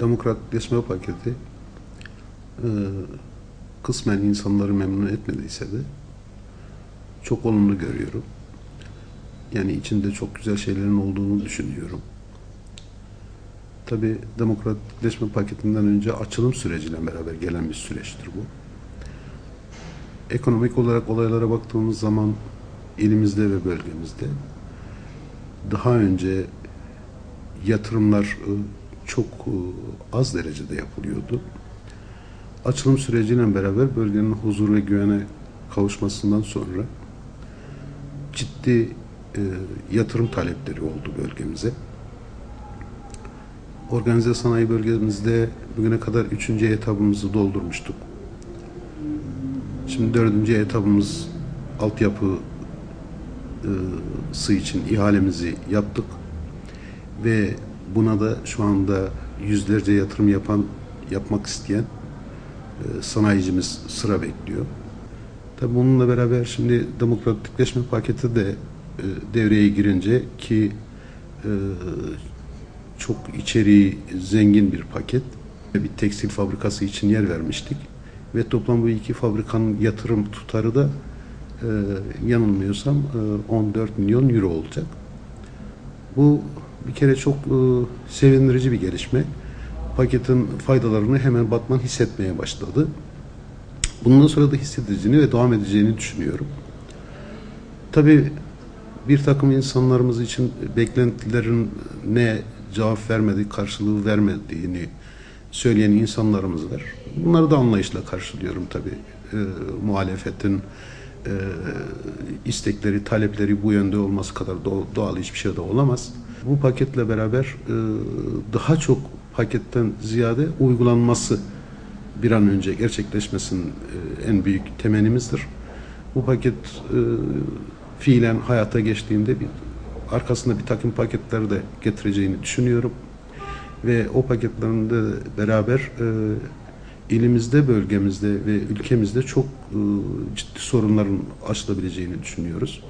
demokratikleşme paketi e, kısmen insanları memnun etmediyse de çok olumlu görüyorum. Yani içinde çok güzel şeylerin olduğunu düşünüyorum. Tabi demokratikleşme paketinden önce açılım süreciyle beraber gelen bir süreçtir bu. Ekonomik olarak olaylara baktığımız zaman ilimizde ve bölgemizde daha önce yatırımlar e, çok e, az derecede yapılıyordu. Açılım süreciyle beraber bölgenin huzur ve güvene kavuşmasından sonra ciddi e, yatırım talepleri oldu bölgemize. Organize sanayi bölgemizde bugüne kadar üçüncü etabımızı doldurmuştuk. Şimdi dördüncü etabımız altyapı e, için ihalemizi yaptık ve buna da şu anda yüzlerce yatırım yapan yapmak isteyen e, sanayicimiz sıra bekliyor. Tabii bununla beraber şimdi demokratikleşme paketi de e, devreye girince ki e, çok içeriği zengin bir paket. Bir tekstil fabrikası için yer vermiştik. Ve toplam bu iki fabrikanın yatırım tutarı da yanılmıyorsam e, 14 milyon euro olacak. Bu bir kere çok e, sevindirici bir gelişme. Paketin faydalarını hemen Batman hissetmeye başladı. Bundan sonra da hissedeceğini ve devam edeceğini düşünüyorum. Tabii bir takım insanlarımız için beklentilerin ne cevap vermedi, karşılığı vermediğini söyleyen insanlarımız var. Bunları da anlayışla karşılıyorum tabii. E, muhalefetin e, istekleri, talepleri bu yönde olması kadar doğ- doğal hiçbir şey de olamaz. Bu paketle beraber e, daha çok paketten ziyade uygulanması bir an önce gerçekleşmesinin e, en büyük temenimizdir. Bu paket e, fiilen hayata geçtiğinde bir arkasında bir takım paketler de getireceğini düşünüyorum. Ve o paketlerin de beraber e, ilimizde, bölgemizde ve ülkemizde çok e, ciddi sorunların aşılabileceğini düşünüyoruz.